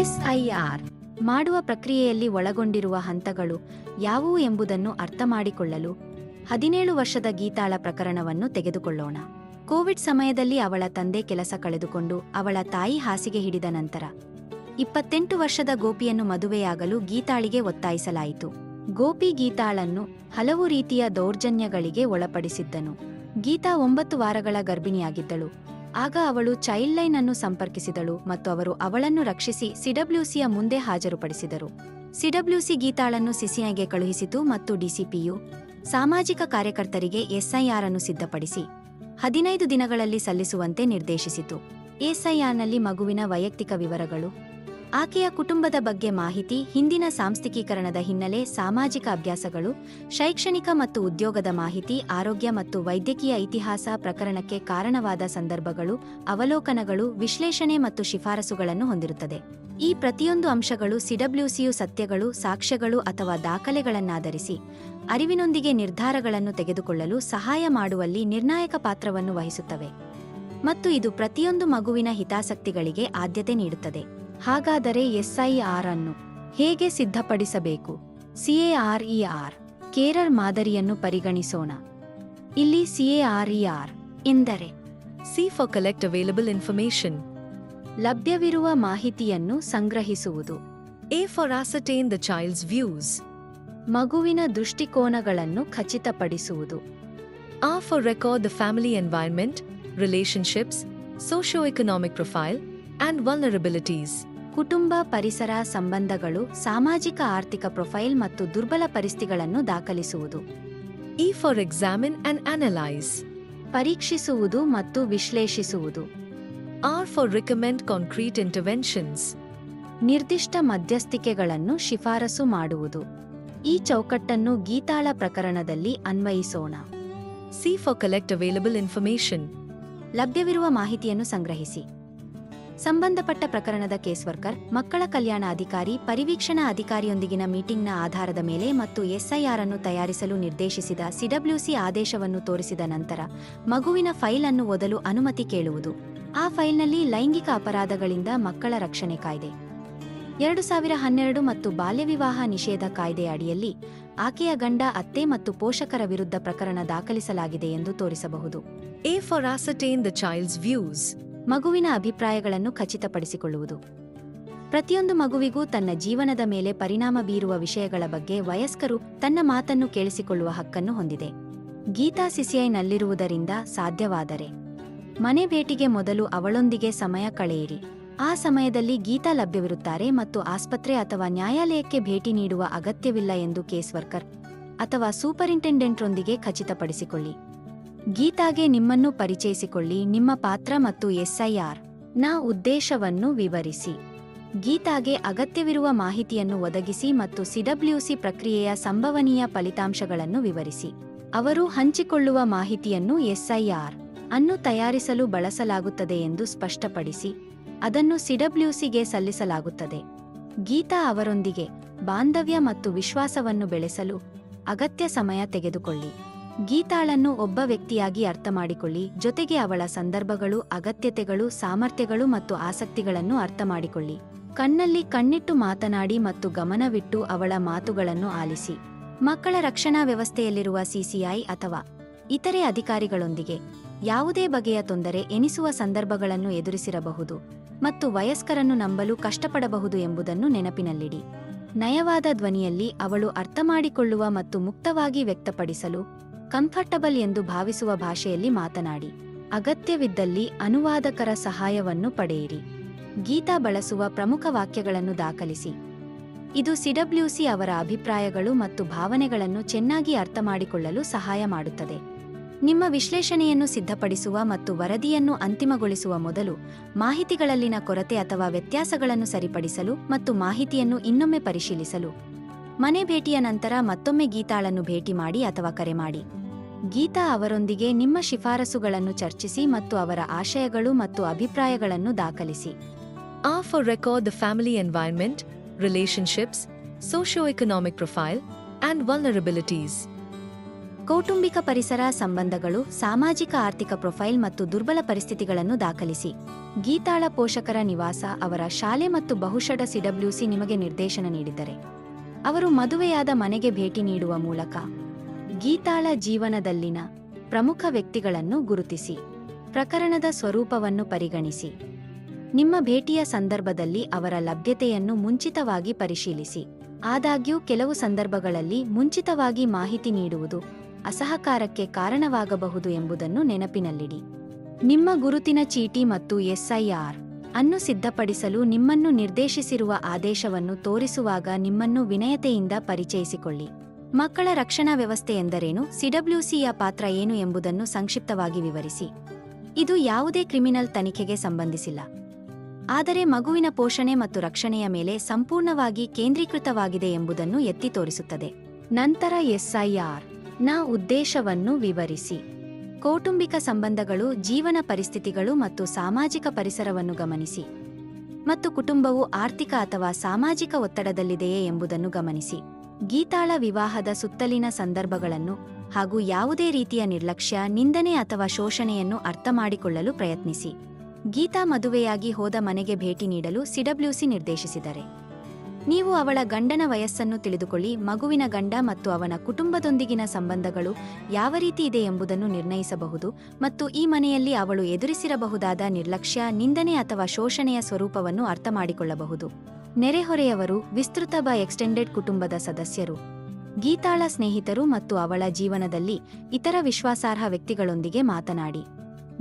SIR ಮಾಡುವ ಪ್ರಕ್ರಿಯೆಯಲ್ಲಿ ಒಳಗೊಂಡಿರುವ ಹಂತಗಳು ಯಾವುವು ಎಂಬುದನ್ನು ಅರ್ಥಮಾಡಿಕೊಳ್ಳಲು ಹದಿನೇಳು ವರ್ಷದ ಗೀತಾಳ ಪ್ರಕರಣವನ್ನು ತೆಗೆದುಕೊಳ್ಳೋಣ. ಕೋವಿಡ್ ಸಮಯದಲ್ಲಿ ಅವಳ ತಂದೆ ಕೆಲಸ ಕಳೆದುಕೊಂಡು ಅವಳ ತಾಯಿ ಹಾಸಿಗೆ ಹಿಡಿದ ನಂತರ ಇಪ್ಪತ್ತೆಂಟು ವರ್ಷದ ಗೋಪಿಯನ್ನು ಮದುವೆಯಾಗಲು ಗೀತಾಳಿಗೆ ಒತ್ತಾಯಿಸಲಾಯಿತು. ಗೋಪಿ ಗೀತಾಳನ್ನು ಹಲವು ರೀತಿಯ ದೌರ್ಜನ್ಯಗಳಿಗೆ ಒಳಪಡಿಸಿದ್ದನು. ಗೀತಾ ಒಂಬತ್ತು ವಾರಗಳ ಗರ್ಭಿಣಿಯಾಗಿದ್ದಳು. ಆಗ ಅವಳು ಚೈಲ್ಡ್ ಲೈನ್ ಅನ್ನು ಸಂಪರ್ಕಿಸಿದಳು ಮತ್ತು ಅವರು ಅವಳನ್ನು ರಕ್ಷಿಸಿ ಸಿಡಬ್ಲ್ಯೂಸಿಯ ಮುಂದೆ ಹಾಜರುಪಡಿಸಿದರು. ಸಿಡಬ್ಲ್ಯೂಸಿ ಗೀತಾಳನ್ನು ಸಿಸಿಐಗೆ ಕಳುಹಿಸಿತು ಮತ್ತು ಡಿಸಿಪಿಯು ಸಾಮಾಜಿಕ ಕಾರ್ಯಕರ್ತರಿಗೆ ಎಸ್ಐಆರ್ ಅನ್ನು ಸಿದ್ಧಪಡಿಸಿ ಹದಿನೈದು ದಿನಗಳಲ್ಲಿ ಸಲ್ಲಿಸುವಂತೆ ನಿರ್ದೇಶಿಸಿತು. ಎಸ್ಐಆರ್ನಲ್ಲಿ ಮಗುವಿನ ವೈಯಕ್ತಿಕ ವಿವರಗಳು ಆಕೆಯ ಕುಟುಂಬದ ಬಗ್ಗೆ ಮಾಹಿತಿ, ಹಿಂದಿನ ಸಾಂಸ್ಥಿಕೀಕರಣದ ಹಿನ್ನೆಲೆ ಸಾಮಾಜಿಕ ಅಭ್ಯಾಸಗಳು, ಶೈಕ್ಷಣಿಕ ಮತ್ತು ಉದ್ಯೋಗದ ಮಾಹಿತಿ, ಆರೋಗ್ಯ ಮತ್ತು ವೈದ್ಯಕೀಯ ಇತಿಹಾಸ ಪ್ರಕರಣಕ್ಕೆ ಕಾರಣವಾದ ಸಂದರ್ಭಗಳು, ಅವಲೋಕನಗಳು, ವಿಶ್ಲೇಷಣೆ ಮತ್ತು ಶಿಫಾರಸುಗಳನ್ನು ಹೊಂದಿರುತ್ತದೆ. ಈ ಪ್ರತಿಯೊಂದು ಅಂಶಗಳು ಸಿಡಬ್ಲ್ಯೂಸಿಯು ಸತ್ಯಗಳು, ಸಾಕ್ಷ್ಯಗಳು ಅಥವಾ ದಾಖಲೆಗಳನ್ನಾಧರಿಸಿ, ಅರಿವಿನೊಂದಿಗೆ ನಿರ್ಧಾರಗಳನ್ನು ತೆಗೆದುಕೊಳ್ಳಲು ಸಹಾಯ ಮಾಡುವಲ್ಲಿ ನಿರ್ಣಾಯಕ ಪಾತ್ರವನ್ನು ವಹಿಸುತ್ತವೆ. ಮತ್ತು ಇದು ಪ್ರತಿಯೊಂದು ಮಗುವಿನ ಹಿತಾಸಕ್ತಿಗಳಿಗೆ ಆದ್ಯತೆ ನೀಡುತ್ತದೆ. ಹಾಗಾದರೆ ಎಸ್ಐಆರ್ ಅನ್ನು ಹೇಗೆ ಸಿದ್ಧಪಡಿಸಬೇಕು? ಸಿಎಆರ್ಇಆರ್ ಕೇರರ್ ಮಾದರಿಯನ್ನು ಪರಿಗಣಿಸೋಣ. ಇಲ್ಲಿ C A R E R ಎಂದರೆ C for collect available information. ಲಭ್ಯವಿರುವ ಮಾಹಿತಿಯನ್ನು ಸಂಗ್ರಹಿಸುವುದು. A for ascertain the child's views. ಮಗುವಿನ ದೃಷ್ಟಿಕೋನಗಳನ್ನು ಖಚಿತಪಡಿಸುವುದು. R for record the family environment, relationships, socio economic profile and vulnerabilities. ಕುಟುಂಬ ಪರಿಸರ ಸಂಬಂಧಗಳು ಸಾಮಾಜಿಕ ಆರ್ಥಿಕ ಪ್ರೊಫೈಲ್ ಮತ್ತು ದುರ್ಬಲ ಪರಿಸ್ಥಿತಿಗಳನ್ನು ದಾಖಲಿಸುವುದು. E for examine and analyse ಪರೀಕ್ಷಿಸುವುದು ಮತ್ತು ವಿಶ್ಲೇಷಿಸುವುದು. R for recommend concrete interventions ನಿರ್ದಿಷ್ಟ ಮಧ್ಯಸ್ಥಿಕೆಗಳನ್ನು ಶಿಫಾರಸು ಮಾಡುವುದು. ಈ ಚೌಕಟ್ಟನ್ನು ಗೀತಾಳ ಪ್ರಕರಣದಲ್ಲಿ ಅನ್ವಯಿಸೋಣ. C for collect available information ಲಭ್ಯವಿರುವ ಮಾಹಿತಿಯನ್ನು ಸಂಗ್ರಹಿಸಿ. ಸಂಬಂಧಪಟ್ಟ ಪ್ರಕರಣದ ಕೇಸ್ ವರ್ಕರ್, ಮಕ್ಕಳ ಕಲ್ಯಾಣ ಅಧಿಕಾರಿ, ಪರಿವೀಕ್ಷಣಾ ಅಧಿಕಾರಿಯೊಂದಿಗಿನ ಮೀಟಿಂಗ್ನ ಆಧಾರದ ಮೇಲೆ ಮತ್ತು ಎಸ್ಐಆರ್ ಅನ್ನು ತಯಾರಿಸಲು ನಿರ್ದೇಶಿಸಿದ ಸಿಡಬ್ಲ್ಯೂಸಿ ಆದೇಶವನ್ನು ತೋರಿಸಿದ ನಂತರ ಮಗುವಿನ ಫೈಲ್ ಅನ್ನು ಓದಲು ಅನುಮತಿ ಕೇಳುವುದು. ಆ ಫೈಲ್ನಲ್ಲಿ ಲೈಂಗಿಕ ಅಪರಾಧಗಳಿಂದ ಮಕ್ಕಳ ರಕ್ಷಣೆ ಕಾಯ್ದೆ. ಎರಡು ಸಾವಿರ ಹನ್ನೆರಡು ಮತ್ತು ಬಾಲ್ಯವಿವಾಹ ನಿಷೇಧ ಕಾಯ್ದೆಯ ಅಡಿಯಲ್ಲಿ ಆಕೆಯ ಗಂಡ, ಅತ್ತೆ ಮತ್ತು ಪೋಷಕರ ವಿರುದ್ಧ ಪ್ರಕರಣ ದಾಖಲಿಸಲಾಗಿದೆ ಎಂದು ತೋರಿಸಬಹುದು. A for ascertain the child's views. ಮಗುವಿನ ಅಭಿಪ್ರಾಯಗಳನ್ನು ಖಚಿತಪಡಿಸಿಕೊಳ್ಳುವುದು. ಪ್ರತಿಯೊಂದು ಮಗುವಿಗೂ ತನ್ನ ಜೀವನದ ಮೇಲೆ ಪರಿಣಾಮ ಬೀರುವ ವಿಷಯಗಳ ಬಗ್ಗೆ ವಯಸ್ಕರು ತನ್ನ ಮಾತನ್ನು ಕೇಳಿಸಿಕೊಳ್ಳುವ ಹಕ್ಕನ್ನು ಹೊಂದಿದೆ. ಗೀತಾ ಸಿಸಿಐನಲ್ಲಿರುವುದರಿಂದ ಸಾಧ್ಯವಾದರೆ, ಮನೆ ಭೇಟಿಗೆ ಮೊದಲು ಅವಳೊಂದಿಗೆ ಸಮಯ ಕಳೆಯಿರಿ. ಆ ಸಮಯದಲ್ಲಿ ಗೀತಾ ಲಭ್ಯವಿರುತ್ತಾರೆ ಮತ್ತು ಆಸ್ಪತ್ರೆ ಅಥವಾ ನ್ಯಾಯಾಲಯಕ್ಕೆ ಭೇಟಿ ನೀಡುವ ಅಗತ್ಯವಿಲ್ಲ ಎಂದು ಕೇಸ್ ವರ್ಕರ್ ಅಥವಾ ಸೂಪರಿಂಟೆಂಡೆಂಟ್ರೊಂದಿಗೆ ಖಚಿತಪಡಿಸಿಕೊಳ್ಳಿ. ಗೀತಾಗೆ ನಿಮ್ಮನ್ನು ಪರಿಚಯಿಸಿಕೊಳ್ಳಿ ನಿಮ್ಮ ಪಾತ್ರ ಮತ್ತು ಎಸ್ಐಆರ್. ನ ಉದ್ದೇಶವನ್ನು ವಿವರಿಸಿ. ಗೀತಾಗೆ ಅಗತ್ಯವಿರುವ ಮಾಹಿತಿಯನ್ನು ಒದಗಿಸಿ ಮತ್ತು ಸಿಡಬ್ಲ್ಯೂಸಿ ಪ್ರಕ್ರಿಯೆಯ ಸಂಭವನೀಯ ಫಲಿತಾಂಶಗಳನ್ನು ವಿವರಿಸಿ. ಅವರು ಹಂಚಿಕೊಳ್ಳುವ ಮಾಹಿತಿಯನ್ನು ಎಸ್ಐಆರ್ ಅನ್ನು ತಯಾರಿಸಲು ಬಳಸಲಾಗುತ್ತದೆ ಎಂದು ಸ್ಪಷ್ಟಪಡಿಸಿ, ಅದನ್ನು ಸಿಡಬ್ಲ್ಯೂಸಿಗೆ ಸಲ್ಲಿಸಲಾಗುತ್ತದೆ. ಗೀತಾ ಅವರೊಂದಿಗೆ ಬಾಂಧವ್ಯ ಮತ್ತು ವಿಶ್ವಾಸವನ್ನು ಬೆಳೆಸಲು ಅಗತ್ಯ ಸಮಯ ತೆಗೆದುಕೊಳ್ಳಿ. ಗೀತಾಳನ್ನು ಒಬ್ಬ ವ್ಯಕ್ತಿಯಾಗಿ ಅರ್ಥಮಾಡಿಕೊಳ್ಳಿ, ಜೊತೆಗೆ ಅವಳ ಸಂದರ್ಭಗಳು, ಅಗತ್ಯತೆಗಳು, ಸಾಮರ್ಥ್ಯಗಳು ಮತ್ತು ಆಸಕ್ತಿಗಳನ್ನು ಅರ್ಥಮಾಡಿಕೊಳ್ಳಿ. ಕಣ್ಣಲ್ಲಿ ಕಣ್ಣಿಟ್ಟು ಮಾತನಾಡಿ ಮತ್ತು ಗಮನವಿಟ್ಟು ಅವಳ ಮಾತುಗಳನ್ನು ಆಲಿಸಿ. ಮಕ್ಕಳ ರಕ್ಷಣಾ ವ್ಯವಸ್ಥೆಯಲ್ಲಿರುವ ಸಿಸಿಐ ಅಥವಾ ಇತರೆ ಅಧಿಕಾರಿಗಳೊಂದಿಗೆ ಯಾವುದೇ ಬಗೆಯ ತೊಂದರೆ ಎನಿಸುವ ಸಂದರ್ಭಗಳನ್ನು ಎದುರಿಸಿರಬಹುದು ಮತ್ತು ವಯಸ್ಕರನ್ನು ನಂಬಲು ಕಷ್ಟಪಡಬಹುದು ಎಂಬುದನ್ನು ನೆನಪಿನಲ್ಲಿಡಿ. ನಯವಾದ ಧ್ವನಿಯಲ್ಲಿ ಅವಳು ಅರ್ಥಮಾಡಿಕೊಳ್ಳುವ ಮತ್ತು ಮುಕ್ತವಾಗಿ ವ್ಯಕ್ತಪಡಿಸಲು ಕಂಫರ್ಟಬಲ್ ಎಂದು ಭಾವಿಸುವ ಭಾಷೆಯಲ್ಲಿ ಮಾತನಾಡಿ, ಅಗತ್ಯವಿದ್ದಲ್ಲಿ ಅನುವಾದಕರ ಸಹಾಯವನ್ನು ಪಡೆಯಿರಿ. ಗೀತಾ ಬಳಸುವ ಪ್ರಮುಖ ವಾಕ್ಯಗಳನ್ನು ದಾಖಲಿಸಿ. ಇದು ಸಿಡಬ್ಲ್ಯೂಸಿ ಅವರ ಅಭಿಪ್ರಾಯಗಳು ಮತ್ತು ಭಾವನೆಗಳನ್ನು ಚೆನ್ನಾಗಿ ಅರ್ಥಮಾಡಿಕೊಳ್ಳಲು ಸಹಾಯ ಮಾಡುತ್ತದೆ. ನಿಮ್ಮ ವಿಶ್ಲೇಷಣೆಯನ್ನು ಸಿದ್ಧಪಡಿಸುವ ಮತ್ತು ವರದಿಯನ್ನು ಅಂತಿಮಗೊಳಿಸುವ ಮೊದಲು, ಮಾಹಿತಿಗಳಲ್ಲಿನ ಕೊರತೆ ಅಥವಾ ವ್ಯತ್ಯಾಸಗಳನ್ನು ಸರಿಪಡಿಸಲು ಮತ್ತು ಮಾಹಿತಿಯನ್ನು ಇನ್ನೊಮ್ಮೆ ಪರಿಶೀಲಿಸಲು. ಮನೆ ಭೇಟಿಯ ನಂತರ ಮತ್ತೊಮ್ಮೆ ಗೀತಾಳನ್ನು ಭೇಟಿ ಮಾಡಿ ಅಥವಾ ಕರೆ ಮಾಡಿ. ಗೀತಾ ಅವರೊಂದಿಗೆ ನಿಮ್ಮ ಶಿಫಾರಸುಗಳನ್ನು ಚರ್ಚಿಸಿ ಮತ್ತು ಅವರ ಆಶಯಗಳು ಮತ್ತು ಅಭಿಪ್ರಾಯಗಳನ್ನು ದಾಖಲಿಸಿ. R for record the family environment, relationships socio economic profile and vulnerabilities. ಕೌಟುಂಬಿಕ ಪರಿಸರ ಸಂಬಂಧಗಳು ಸಾಮಾಜಿಕ ಆರ್ಥಿಕ ಪ್ರೊಫೈಲ್ ಮತ್ತು ದುರ್ಬಲ ಪರಿಸ್ಥಿತಿಗಳನ್ನು ದಾಖಲಿಸಿ. ಗೀತಾಳ ಪೋಷಕರ ನಿವಾಸ ಅವರ ಶಾಲೆ ಮತ್ತು ಬಹುಶಃ ಸಿಡಬ್ಲ್ಯೂಸಿ ನಿಮಗೆ ನಿರ್ದೇಶನ ನೀಡಿದರೆ. ಅವರು ಮದುವೆಯಾದ ಮನೆಗೆ ಭೇಟಿ ನೀಡುವ ಮೂಲಕ ಗೀತಾಳ ಜೀವನದಲ್ಲಿನ ಪ್ರಮುಖ ವ್ಯಕ್ತಿಗಳನ್ನು ಗುರುತಿಸಿ, ಪ್ರಕರಣದ ಸ್ವರೂಪವನ್ನು ಪರಿಗಣಿಸಿ, ನಿಮ್ಮ ಭೇಟಿಯ ಸಂದರ್ಭದಲ್ಲಿ ಅವರ ಲಭ್ಯತೆಯನ್ನು ಮುಂಚಿತವಾಗಿ ಪರಿಶೀಲಿಸಿ, ಆದಾಗ್ಯೂ ಕೆಲವು ಸಂದರ್ಭಗಳಲ್ಲಿ ಮುಂಚಿತವಾಗಿ ಮಾಹಿತಿ ನೀಡುವುದು ಅಸಹಕಾರಕ್ಕೆ ಕಾರಣವಾಗಬಹುದು ಎಂಬುದನ್ನು ನೆನಪಿನಲ್ಲಿಡಿ. ನಿಮ್ಮ ಗುರುತಿನ ಚೀಟಿ ಮತ್ತು ಎಸ್ಐಆರ್ ಅನ್ನು ಸಿದ್ಧಪಡಿಸಲು ನಿಮ್ಮನ್ನು ನಿರ್ದೇಶಿಸಿರುವ ಆದೇಶವನ್ನು ತೋರಿಸುವಾಗ ನಿಮ್ಮನ್ನು ವಿನಯತೆಯಿಂದ ಪರಿಚಯಿಸಿಕೊಳ್ಳಿ. ಮಕ್ಕಳ ರಕ್ಷಣಾ ವ್ಯವಸ್ಥೆ ಎಂದರೇನು? ಸಿಡಬ್ಲ್ಯೂಸಿಯ ಪಾತ್ರ ಏನು ಎಂಬುದನ್ನು ಸಂಕ್ಷಿಪ್ತವಾಗಿ ವಿವರಿಸಿ. ಇದು ಯಾವುದೇ ಕ್ರಿಮಿನಲ್ ತನಿಖೆಗೆ ಸಂಬಂಧಿಸಿಲ್ಲ. ಆದರೆ ಮಗುವಿನ ಪೋಷಣೆ ಮತ್ತು ರಕ್ಷಣೆಯ ಮೇಲೆ ಸಂಪೂರ್ಣವಾಗಿ ಕೇಂದ್ರೀಕೃತವಾಗಿದೆ ಎಂಬುದನ್ನು ಎತ್ತಿ ತೋರಿಸುತ್ತದೆ. ನಂತರ ಎಸ್ಐಆರ್ನ ಉದ್ದೇಶವನ್ನು ವಿವರಿಸಿ. ಕೌಟುಂಬಿಕ ಸಂಬಂಧಗಳು, ಜೀವನ ಪರಿಸ್ಥಿತಿಗಳು ಮತ್ತು ಸಾಮಾಜಿಕ ಪರಿಸರವನ್ನು ಗಮನಿಸಿ. ಮತ್ತು ಕುಟುಂಬವು ಆರ್ಥಿಕ ಅಥವಾ ಸಾಮಾಜಿಕ ಒತ್ತಡದಲ್ಲಿದೆಯೇ ಎಂಬುದನ್ನು ಗಮನಿಸಿ. ಗೀತಾಳ ವಿವಾಹದ ಸುತ್ತಲಿನ ಸಂದರ್ಭಗಳನ್ನು ಹಾಗೂ ಯಾವುದೇ ರೀತಿಯ ನಿರ್ಲಕ್ಷ್ಯ, ನಿಂದನೆ ಅಥವಾ ಶೋಷಣೆಯನ್ನು ಅರ್ಥಮಾಡಿಕೊಳ್ಳಲು ಪ್ರಯತ್ನಿಸಿ. ಗೀತಾ ಮದುವೆಯಾಗಿ ಹೋದ ಮನೆಗೆ ಭೇಟಿ ನೀಡಲು ಸಿಡಬ್ಲ್ಯೂಸಿ ನಿರ್ದೇಶಿಸಿದರೆ. ನೀವು ಅವಳ ಗಂಡನ ವಯಸ್ಸನ್ನು ತಿಳಿದುಕೊಳ್ಳಿ, ಮಗುವಿನ ಗಂಡ ಮತ್ತು ಅವನ ಕುಟುಂಬದೊಂದಿಗಿನ ಸಂಬಂಧಗಳು ಯಾವ ರೀತಿ ಇದೆ ಎಂಬುದನ್ನು ನಿರ್ಣಯಿಸಬಹುದು ಮತ್ತು ಈ ಮನೆಯಲ್ಲಿ ಅವಳು ಎದುರಿಸಿರಬಹುದಾದ ನಿರ್ಲಕ್ಷ್ಯ, ನಿಂದನೆ ಅಥವಾ ಶೋಷಣೆಯ ಸ್ವರೂಪವನ್ನು ಅರ್ಥಮಾಡಿಕೊಳ್ಳಬಹುದು ನೆರೆಹೊರೆಯವರು ವಿಸ್ತೃತ ಬ ಎಕ್ಸ್ಟೆಂಡೆಡ್ ಕುಟುಂಬದ ಸದಸ್ಯರು. ಗೀತಾಳ ಸ್ನೇಹಿತರು ಮತ್ತು ಅವಳ ಜೀವನದಲ್ಲಿ ಇತರ ವಿಶ್ವಾಸಾರ್ಹ ವ್ಯಕ್ತಿಗಳೊಂದಿಗೆ ಮಾತನಾಡಿ.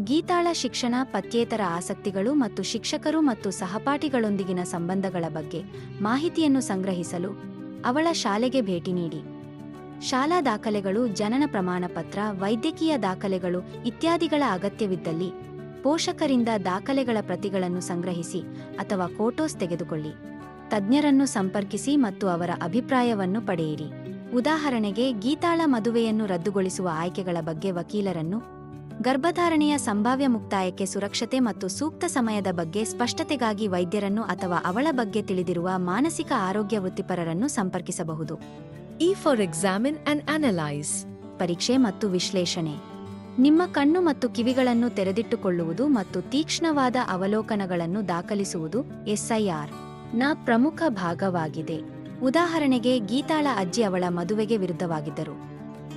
ಗೀತಾಳ ಶಿಕ್ಷಣ, ಪಠ್ಯೇತರ ಆಸಕ್ತಿಗಳು ಮತ್ತು ಶಿಕ್ಷಕರು ಮತ್ತು ಸಹಪಾಠಿಗಳೊಂದಿಗಿನ ಸಂಬಂಧಗಳ ಬಗ್ಗೆ ಮಾಹಿತಿಯನ್ನು ಸಂಗ್ರಹಿಸಲು ಅವಳ ಶಾಲೆಗೆ ಭೇಟಿ ನೀಡಿ. ಶಾಲಾ ದಾಖಲೆಗಳು, ಜನನ ಪ್ರಮಾಣಪತ್ರ ವೈದ್ಯಕೀಯ ದಾಖಲೆಗಳು ಇತ್ಯಾದಿಗಳ ಅಗತ್ಯವಿದ್ದಲ್ಲಿ ಪೋಷಕರಿಂದ ದಾಖಲೆಗಳ ಪ್ರತಿಗಳನ್ನು ಸಂಗ್ರಹಿಸಿ ಅಥವಾ ಫೋಟೋಸ್ ತೆಗೆದುಕೊಳ್ಳಿ. ತಜ್ಞರನ್ನು ಸಂಪರ್ಕಿಸಿ ಮತ್ತು ಅವರ ಅಭಿಪ್ರಾಯವನ್ನು ಪಡೆಯಿರಿ. ಉದಾಹರಣೆಗೆ ಗೀತಾಳ ಮದುವೆಯನ್ನು ರದ್ದುಗೊಳಿಸುವ ಆಯ್ಕೆಗಳ ಬಗ್ಗೆ ವಕೀಲರನ್ನು ಗರ್ಭಧಾರಣೆಯ ಸಂಭಾವ್ಯ ಮುಕ್ತಾಯಕ್ಕೆ ಸುರಕ್ಷತೆ ಮತ್ತು ಸೂಕ್ತ ಸಮಯದ ಬಗ್ಗೆ ಸ್ಪಷ್ಟತೆಗಾಗಿ ವೈದ್ಯರನ್ನು ಅಥವಾ ಅವಳ ಬಗ್ಗೆ ತಿಳಿದಿರುವ ಮಾನಸಿಕ ಆರೋಗ್ಯ ವೃತ್ತಿಪರರನ್ನು ಸಂಪರ್ಕಿಸಬಹುದು. E for examine and analyse ಪರೀಕ್ಷೆ ಮತ್ತು ವಿಶ್ಲೇಷಣೆ. ನಿಮ್ಮ ಕಣ್ಣು ಮತ್ತು ಕಿವಿಗಳನ್ನು ತೆರೆದಿಟ್ಟುಕೊಳ್ಳುವುದು ಮತ್ತು ತೀಕ್ಷ್ಣವಾದ ಅವಲೋಕನಗಳನ್ನು ದಾಖಲಿಸುವುದು ಎಸ್ಐಆರ್. ನ ಪ್ರಮುಖ ಭಾಗವಾಗಿದೆ. ಉದಾಹರಣೆಗೆ ಗೀತಾಳ ಅಜ್ಜಿ ಅವಳ ಮದುವೆಗೆ ವಿರುದ್ಧವಾಗಿದ್ದರು.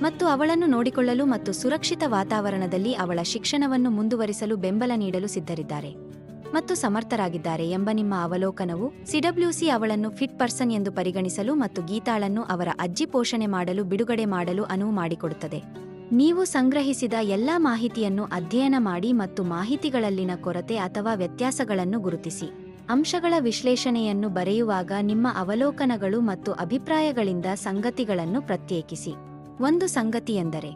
ಮತ್ತು ಅವಳನ್ನು ನೋಡಿಕೊಳ್ಳಲು ಮತ್ತು ಸುರಕ್ಷಿತ ವಾತಾವರಣದಲ್ಲಿ ಅವಳ ಶಿಕ್ಷಣವನ್ನು ಮುಂದುವರಿಸಲು ಬೆಂಬಲ ನೀಡಲು ಸಿದ್ಧರಿದ್ದಾರೆ. ಮತ್ತು ಸಮರ್ಥರಾಗಿದ್ದಾರೆ ಎಂಬ ನಿಮ್ಮ ಅವಲೋಕನವು ಸಿಡಬ್ಲ್ಯೂಸಿ ಅವಳನ್ನು ಫಿಟ್ ಪರ್ಸನ್ ಎಂದು ಪರಿಗಣಿಸಲು ಮತ್ತು ಗೀತಾಳನ್ನು ಅವರ ಅಜ್ಜಿ ಪೋಷಣೆ ಮಾಡಲು ಬಿಡುಗಡೆ ಮಾಡಲು ಅನುವು ಮಾಡಿಕೊಡುತ್ತದೆ. ನೀವು ಸಂಗ್ರಹಿಸಿದ ಎಲ್ಲಾ ಮಾಹಿತಿಯನ್ನು ಅಧ್ಯಯನ ಮಾಡಿ ಮತ್ತು ಮಾಹಿತಿಗಳಲ್ಲಿನ ಕೊರತೆ ಅಥವಾ ವ್ಯತ್ಯಾಸಗಳನ್ನು ಗುರುತಿಸಿ. ಅಂಶಗಳ ವಿಶ್ಲೇಷಣೆಯನ್ನು ಬರೆಯುವಾಗ ನಿಮ್ಮ ಅವಲೋಕನಗಳು ಮತ್ತು ಅಭಿಪ್ರಾಯಗಳಿಂದ ಸಂಗತಿಗಳನ್ನು ಪ್ರತ್ಯೇಕಿಸಿ. ಒಂದು ಸಂಗತಿಯೆಂದರೆ,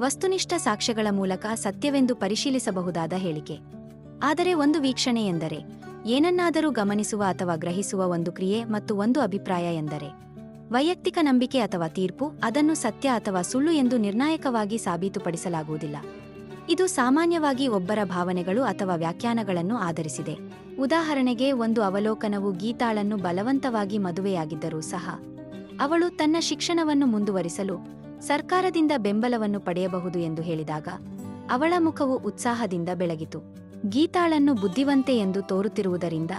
ವಸ್ತುನಿಷ್ಠ ಸಾಕ್ಷ್ಯಗಳ ಮೂಲಕ ಸತ್ಯವೆಂದು ಪರಿಶೀಲಿಸಬಹುದಾದ ಹೇಳಿಕೆ. ಆದರೆ ಒಂದು ವೀಕ್ಷಣೆ ಎಂದರೆ ಏನನ್ನಾದರೂ ಗಮನಿಸುವ ಅಥವಾ ಗ್ರಹಿಸುವ ಒಂದು ಕ್ರಿಯೆ ಮತ್ತು ಒಂದು ಅಭಿಪ್ರಾಯ ಎಂದರೆ, ವೈಯಕ್ತಿಕ ನಂಬಿಕೆ ಅಥವಾ ತೀರ್ಪು ಅದನ್ನು ಸತ್ಯ ಅಥವಾ ಸುಳ್ಳು ಎಂದು ನಿರ್ಣಾಯಕವಾಗಿ ಸಾಬೀತುಪಡಿಸಲಾಗುವುದಿಲ್ಲ. ಇದು ಸಾಮಾನ್ಯವಾಗಿ ಒಬ್ಬರ ಭಾವನೆಗಳು ಅಥವಾ ವ್ಯಾಖ್ಯಾನಗಳನ್ನು ಆಧರಿಸಿದೆ. ಉದಾಹರಣೆಗೆ, ಒಂದು ಅವಲೋಕನವು ಗೀತಾಳನ್ನು ಬಲವಂತವಾಗಿ ಮದುವೆಯಾಗಿದ್ದರೂ ಸಹ, ಅವಳು ತನ್ನ ಶಿಕ್ಷಣವನ್ನು ಮುಂದುವರಿಸಲು ಸರ್ಕಾರದಿಂದ ಬೆಂಬಲವನ್ನು ಪಡೆಯಬಹುದು ಎಂದು ಹೇಳಿದಾಗ, ಅವಳ ಮುಖವು ಉತ್ಸಾಹದಿಂದ ಬೆಳಗಿತು. ಗೀತಾಳನ್ನು ಬುದ್ಧಿವಂತೆ ಎಂದು ತೋರುತ್ತಿರುವುದರಿಂದ,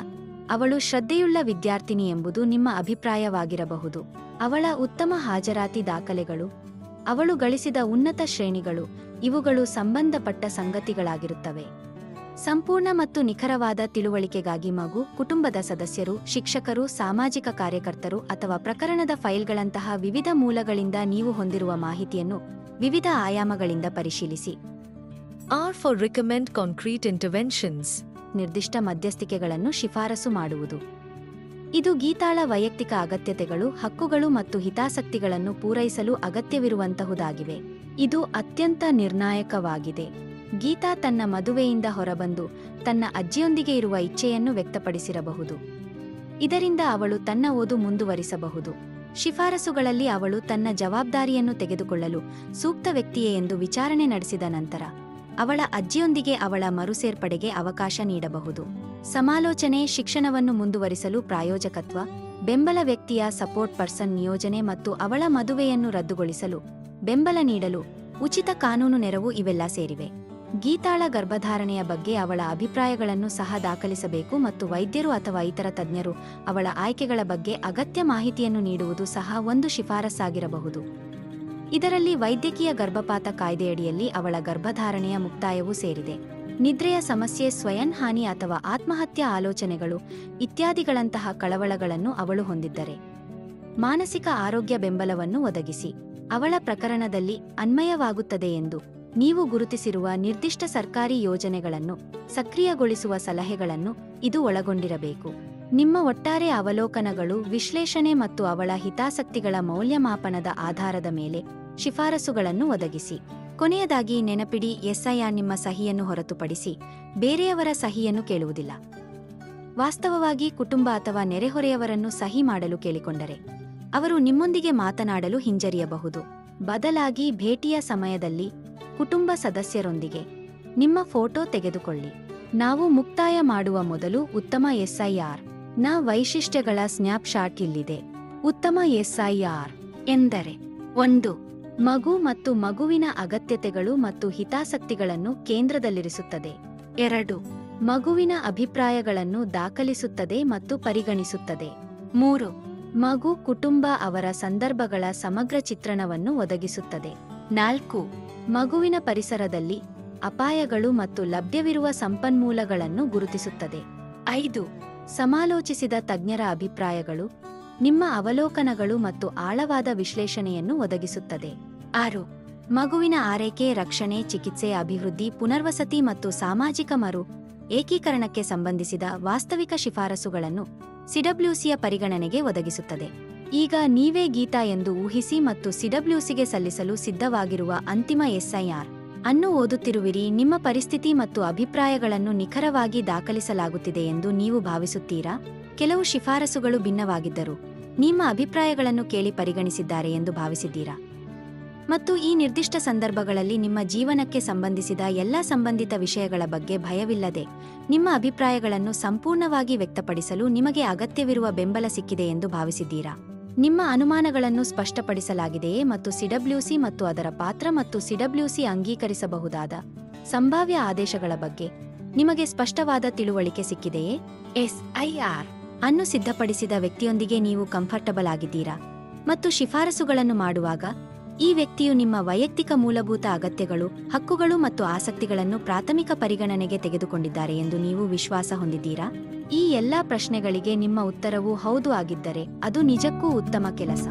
ಅವಳು ಶ್ರದ್ಧೆಯುಳ್ಳ ವಿದ್ಯಾರ್ಥಿನಿ ಎಂಬುದು ನಿಮ್ಮ ಅಭಿಪ್ರಾಯವಾಗಿರಬಹುದು. ಅವಳ ಉತ್ತಮ ಹಾಜರಾತಿ ದಾಖಲೆಗಳು, ಅವಳು ಗಳಿಸಿದ ಉನ್ನತ ಶ್ರೇಣಿಗಳು ಇವುಗಳು ಸಂಬಂಧಪಟ್ಟ ಸಂಗತಿಗಳಾಗಿರುತ್ತವೆ. ಸಂಪೂರ್ಣ ಮತ್ತು ನಿಖರವಾದ ತಿಳುವಳಿಕೆಗಾಗಿ ಮಗು ಕುಟುಂಬದ ಸದಸ್ಯರು ಶಿಕ್ಷಕರು ಸಾಮಾಜಿಕ ಕಾರ್ಯಕರ್ತರು ಅಥವಾ ಪ್ರಕರಣದ ಫೈಲ್ಗಳಂತಹ ವಿವಿಧ ಮೂಲಗಳಿಂದ ನೀವು ಹೊಂದಿರುವ ಮಾಹಿತಿಯನ್ನು ವಿವಿಧ ಆಯಾಮಗಳಿಂದ ಪರಿಶೀಲಿಸಿ. R for recommend concrete interventions ನಿರ್ದಿಷ್ಟ ಮಧ್ಯಸ್ಥಿಕೆಗಳನ್ನು ಶಿಫಾರಸು ಮಾಡುವುದು. ಇದು ಗೀತಾಳ ವೈಯಕ್ತಿಕ ಅಗತ್ಯತೆಗಳು ಹಕ್ಕುಗಳು ಮತ್ತು ಹಿತಾಸಕ್ತಿಗಳನ್ನು ಪೂರೈಸಲು ಅಗತ್ಯವಿರುವಂತಹುದಾಗಿವೆ. ಇದು ಅತ್ಯಂತ ನಿರ್ಣಾಯಕವಾಗಿದೆ. ಗೀತಾ ತನ್ನ ಮದುವೆಯಿಂದ ಹೊರಬಂದು ತನ್ನ ಅಜ್ಜಿಯೊಂದಿಗೆ ಇರುವ ಇಚ್ಛೆಯನ್ನು ವ್ಯಕ್ತಪಡಿಸಿರಬಹುದು. ಇದರಿಂದ ಅವಳು ತನ್ನ ಓದು ಮುಂದುವರಿಸಬಹುದು. ಶಿಫಾರಸುಗಳಲ್ಲಿ ಅವಳು ತನ್ನ ಜವಾಬ್ದಾರಿಯನ್ನು ತೆಗೆದುಕೊಳ್ಳಲು ಸೂಕ್ತ ವ್ಯಕ್ತಿಯೇ ಎಂದು ವಿಚಾರಣೆ ನಡೆಸಿದ ನಂತರ, ಅವಳ ಅಜ್ಜಿಯೊಂದಿಗೆ ಅವಳ ಮರುಸೇರ್ಪಡೆಗೆ ಅವಕಾಶ ನೀಡಬಹುದು. ಸಮಾಲೋಚನೆ, ಶಿಕ್ಷಣವನ್ನು ಮುಂದುವರಿಸಲು ಪ್ರಾಯೋಜಕತ್ವ, ಬೆಂಬಲ ವ್ಯಕ್ತಿಯ ಸಪೋರ್ಟ್ ಪರ್ಸನ್ ನಿಯೋಜನೆ ಮತ್ತು ಅವಳ ಮದುವೆಯನ್ನು ರದ್ದುಗೊಳಿಸಲು ಬೆಂಬಲ ನೀಡಲು ಉಚಿತ ಕಾನೂನು ನೆರವು ಇವೆಲ್ಲ ಸೇರಿವೆ. ಗೀತಾಳ ಗರ್ಭಧಾರಣೆಯ ಬಗ್ಗೆ ಅವಳ ಅಭಿಪ್ರಾಯಗಳನ್ನು ಸಹ ದಾಖಲಿಸಬೇಕು ಮತ್ತು ವೈದ್ಯರು ಅಥವಾ ಇತರ ತಜ್ಞರು ಅವಳ ಆಯ್ಕೆಗಳ ಬಗ್ಗೆ ಅಗತ್ಯ ಮಾಹಿತಿಯನ್ನು ನೀಡುವುದು ಸಹ ಒಂದು ಶಿಫಾರಸ್ಸಾಗಿರಬಹುದು. ಇದರಲ್ಲಿ ವೈದ್ಯಕೀಯ ಗರ್ಭಪಾತ ಕಾಯ್ದೆಯಡಿಯಲ್ಲಿ ಅವಳ ಗರ್ಭಧಾರಣೆಯ ಮುಕ್ತಾಯವೂ ಸೇರಿದೆ. ನಿದ್ರೆಯ ಸಮಸ್ಯೆ, ಸ್ವಯಂ ಹಾನಿ ಅಥವಾ ಆತ್ಮಹತ್ಯಾ ಆಲೋಚನೆಗಳು ಇತ್ಯಾದಿಗಳಂತಹ ಕಳವಳಗಳನ್ನು ಅವಳು ಹೊಂದಿದ್ದರೆ ಮಾನಸಿಕ ಆರೋಗ್ಯ ಬೆಂಬಲವನ್ನು ಒದಗಿಸಿ. ಅವಳ ಪ್ರಕರಣದಲ್ಲಿ ಅನ್ವಯವಾಗುತ್ತದೆ ಎಂದು ನೀವು ಗುರುತಿಸಿರುವ ನಿರ್ದಿಷ್ಟ ಸರ್ಕಾರಿ ಯೋಜನೆಗಳನ್ನು ಸಕ್ರಿಯಗೊಳಿಸುವ ಸಲಹೆಗಳನ್ನು ಇದು ಒಳಗೊಂಡಿರಬೇಕು. ನಿಮ್ಮ ಒಟ್ಟಾರೆ ಅವಲೋಕನಗಳು ವಿಶ್ಲೇಷಣೆ ಮತ್ತು ಅವಳ ಹಿತಾಸಕ್ತಿಗಳ ಮೌಲ್ಯಮಾಪನದ ಆಧಾರದ ಮೇಲೆ ಶಿಫಾರಸುಗಳನ್ನು ಒದಗಿಸಿ. ಕೊನೆಯದಾಗಿ ನೆನಪಿಡಿ, ಎಸ್ಐಆರ್ ನಿಮ್ಮ ಸಹಿಯನ್ನು ಹೊರತುಪಡಿಸಿ ಬೇರೆಯವರ ಸಹಿಯನ್ನು ಕೇಳುವುದಿಲ್ಲ. ವಾಸ್ತವವಾಗಿ ಕುಟುಂಬ ಅಥವಾ ನೆರೆಹೊರೆಯವರನ್ನು ಸಹಿ ಮಾಡಲು ಕೇಳಿಕೊಂಡರೆ ಅವರು ನಿಮ್ಮೊಂದಿಗೆ ಮಾತನಾಡಲು ಹಿಂಜರಿಯಬಹುದು. ಬದಲಾಗಿ ಭೇಟಿಯ ಸಮಯದಲ್ಲಿ ಕುಟುಂಬ ಸದಸ್ಯರೊಂದಿಗೆ ನಿಮ್ಮ ಫೋಟೋ ತೆಗೆದುಕೊಳ್ಳಿ. ನಾವು ಮುಕ್ತಾಯ ಮಾಡುವ ಮೊದಲು ಉತ್ತಮ ಎಸ್ಐಆರ್ನ ವೈಶಿಷ್ಟ್ಯಗಳ ಸ್ನ್ಯಾಪ್ಶಾಟ್ ಇಲ್ಲಿದೆ. ಉತ್ತಮ ಎಸ್ಐಆರ್ ಎಂದರೆ ಒಂದು, ಮಗು ಮತ್ತು ಮಗುವಿನ ಅಗತ್ಯತೆಗಳು ಮತ್ತು ಹಿತಾಸಕ್ತಿಗಳನ್ನು ಕೇಂದ್ರದಲ್ಲಿರಿಸುತ್ತದೆ. ಎರಡು, ಮಗುವಿನ ಅಭಿಪ್ರಾಯಗಳನ್ನು ದಾಖಲಿಸುತ್ತದೆ ಮತ್ತು ಪರಿಗಣಿಸುತ್ತದೆ. ಮೂರು ಮಗು ಕುಟುಂಬ ಅವರ ಸಂದರ್ಭಗಳ ಸಮಗ್ರ ಚಿತ್ರಣವನ್ನು ಒದಗಿಸುತ್ತದೆ. ನಾಲ್ಕು, ಮಗುವಿನ ಪರಿಸರದಲ್ಲಿ ಅಪಾಯಗಳು ಮತ್ತು ಲಭ್ಯವಿರುವ ಸಂಪನ್ಮೂಲಗಳನ್ನು ಗುರುತಿಸುತ್ತದೆ. ಐದು, ಸಮಾಲೋಚಿಸಿದ ತಜ್ಞರ ಅಭಿಪ್ರಾಯಗಳು, ನಿಮ್ಮ ಅವಲೋಕನಗಳು ಮತ್ತು ಆಳವಾದ ವಿಶ್ಲೇಷಣೆಯನ್ನು ಒದಗಿಸುತ್ತದೆ. ಆರು, ಮಗುವಿನ ಆರೈಕೆ, ರಕ್ಷಣೆ, ಚಿಕಿತ್ಸೆ, ಅಭಿವೃದ್ಧಿ, ಪುನರ್ವಸತಿ ಮತ್ತು ಸಾಮಾಜಿಕ ಮರು ಏಕೀಕರಣಕ್ಕೆ ಸಂಬಂಧಿಸಿದ ವಾಸ್ತವಿಕ ಶಿಫಾರಸುಗಳನ್ನು ಸಿಡಬ್ಲ್ಯೂಸಿಯ ಪರಿಗಣನೆಗೆ ಒದಗಿಸುತ್ತದೆ. ಈಗ ನೀವೇ ಗೀತಾ ಎಂದು ಊಹಿಸಿ ಮತ್ತು ಸಿಡಬ್ಲ್ಯೂಸಿಗೆ ಸಲ್ಲಿಸಲು ಸಿದ್ಧವಾಗಿರುವ ಅಂತಿಮ ಎಸ್ಐಆರ್ ಅನ್ನು ಓದುತ್ತಿರುವಿರಿ. ನಿಮ್ಮ ಪರಿಸ್ಥಿತಿ ಮತ್ತು ಅಭಿಪ್ರಾಯಗಳನ್ನು ನಿಖರವಾಗಿ ದಾಖಲಿಸಲಾಗುತ್ತಿದೆ ಎಂದು ನೀವು ಭಾವಿಸುತ್ತೀರಾ? ಕೆಲವು ಶಿಫಾರಸುಗಳು ಭಿನ್ನವಾಗಿದ್ದರು ನಿಮ್ಮ ಅಭಿಪ್ರಾಯಗಳನ್ನು ಕೇಳಿ ಪರಿಗಣಿಸಿದ್ದಾರೆ ಎಂದು ಭಾವಿಸಿದ್ದೀರಾ? ಮತ್ತು ಈ ನಿರ್ದಿಷ್ಟ ಸಂದರ್ಭಗಳಲ್ಲಿ ನಿಮ್ಮ ಜೀವನಕ್ಕೆ ಸಂಬಂಧಿಸಿದ ಎಲ್ಲ ಸಂಬಂಧಿತ ವಿಷಯಗಳ ಬಗ್ಗೆ ಭಯವಿಲ್ಲದೆ ನಿಮ್ಮ ಅಭಿಪ್ರಾಯಗಳನ್ನು ಸಂಪೂರ್ಣವಾಗಿ ವ್ಯಕ್ತಪಡಿಸಲು ನಿಮಗೆ ಅಗತ್ಯವಿರುವ ಬೆಂಬಲ ಸಿಕ್ಕಿದೆ ಎಂದು ಭಾವಿಸಿದ್ದೀರಾ? ನಿಮ್ಮ ಅನುಮಾನಗಳನ್ನು ಸ್ಪಷ್ಟಪಡಿಸಲಾಗಿದೆಯೇ ಮತ್ತು ಸಿಡಬ್ಲ್ಯೂಸಿ ಮತ್ತು ಅದರ ಪಾತ್ರ ಮತ್ತು ಸಿಡಬ್ಲ್ಯೂಸಿ ಅಂಗೀಕರಿಸಬಹುದಾದ ಸಂಭಾವ್ಯ ಆದೇಶಗಳ ಬಗ್ಗೆ ನಿಮಗೆ ಸ್ಪಷ್ಟವಾದ ತಿಳುವಳಿಕೆ ಸಿಕ್ಕಿದೆಯೇ? ಎಸ್ಐಆರ್ ಅನ್ನು ಸಿದ್ಧಪಡಿಸಿದ ವ್ಯಕ್ತಿಯೊಂದಿಗೆ ನೀವು ಕಂಫರ್ಟಬಲ್ ಆಗಿದ್ದೀರಾ? ಮತ್ತು ಶಿಫಾರಸುಗಳನ್ನು ಮಾಡುವಾಗ ಈ ವ್ಯಕ್ತಿಯು ನಿಮ್ಮ ವೈಯಕ್ತಿಕ ಮೂಲಭೂತ ಅಗತ್ಯಗಳು, ಹಕ್ಕುಗಳು ಮತ್ತು ಆಸಕ್ತಿಗಳನ್ನು ಪ್ರಾಥಮಿಕ ಪರಿಗಣನೆಗೆ ತೆಗೆದುಕೊಂಡಿದ್ದಾರೆ ಎಂದು ನೀವು ವಿಶ್ವಾಸ ಹೊಂದಿದ್ದೀರಾ? ಈ ಎಲ್ಲಾ ಪ್ರಶ್ನೆಗಳಿಗೆ ನಿಮ್ಮ ಉತ್ತರವು ಹೌದು ಆಗಿದ್ದರೆ ಅದು ನಿಜಕ್ಕೂ ಉತ್ತಮ ಕೆಲಸ.